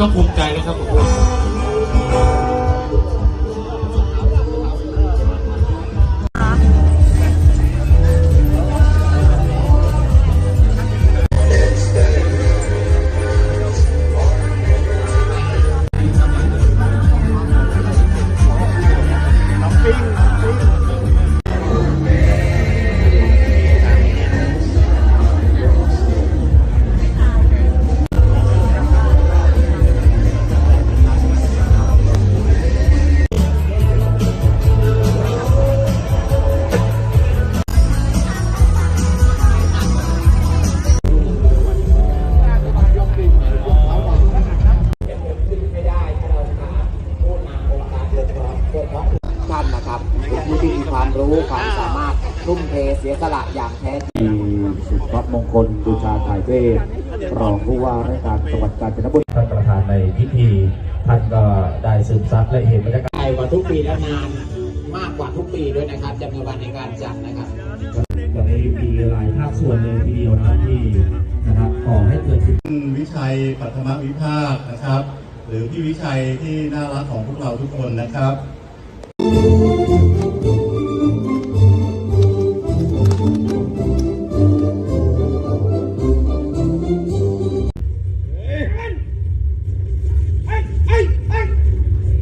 ก็ภูมิใจนะครับผมานนะครับผู้ที่มีความรู้ความสามารถทุ่มเทเสียสละอย่างแท้จริงมีสุภาพมงคลบูชาถ่ายเทศรองผู้ว่าราชการจังหวัดกาญจนบุรีท่านประธานในพิธีท่านก็ได้สืบซับและเห็นบรรยากาศใหญ่กว่าทุกปีและนานมากกว่าทุกปีด้วยนะครับจำนวนวันในการจัดนะครับตอนนี้มีหลายภาคส่วนเลยทีเดียวนะครับที่นะครับขอให้เกิดคุณวิชัยปัทมวิภาคนะครับ หรือพี่วิชัยที่น่ารักของพวกเราทุกคนนะครับ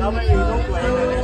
他们有种鬼